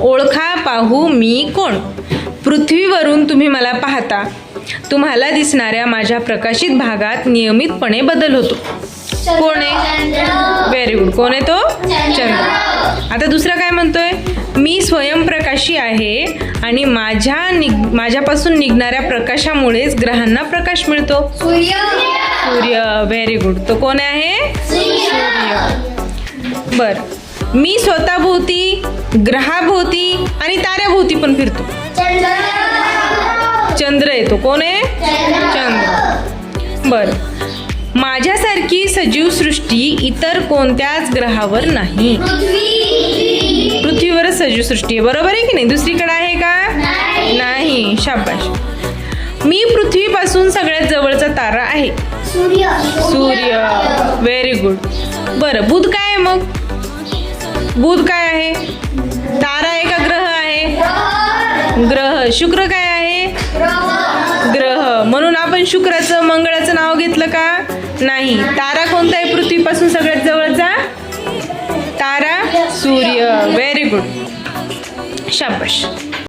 ओळखा पाहू मी कोण? पृथ्वीवरून तुम्ही मला पाहता. तुम्हाला दिसणाऱ्या माझ्या प्रकाशित भागात नियमितपणे बदल होतो. कोण आहे? व्हेरी गुड कोण आहे तो? चंद्र. आता दुसरा काय म्हणतोय? मी स्वयंप्रकाशी आहे आणि माझ्या निग माझ्यापासून निघणाऱ्या प्रकाशामुळेच ग्रहांना प्रकाश मिळतो. सूर्य. सूर्य. व्हेरी गुड तो कोण आहे? सूर्य. बर. मी स्वतःभोवती ग्रहाभोवती आणि ताऱ्याभोवती पण फिरतो. चंद्र येतो कोण आहे? चंद्र. बर. माझ्यासारखी सजीव सृष्टी इतर कोणत्याच ग्रहावर नाही. पृथ्वीवरच सजीव सृष्टी आहे. बरोबर आहे की नाही? दुसरीकडे आहे का? नाही. शाबाश. मी पृथ्वीपासून सगळ्यात जवळचा तारा आहे. सूर्य. सूर्य व्हेरी गुड बरं. बुध काय आहे मग? बुध काय आहे? ग्रह. शुक्र काय आहे? ग्रह. म्हणून आपण शुक्राचं मंगळाचं नाव घेतलं का? नाही. तारा कोणता आहे पृथ्वीपासून सगळ्यात जवळचा? तारा सूर्य. व्हेरी गुड शाबाश.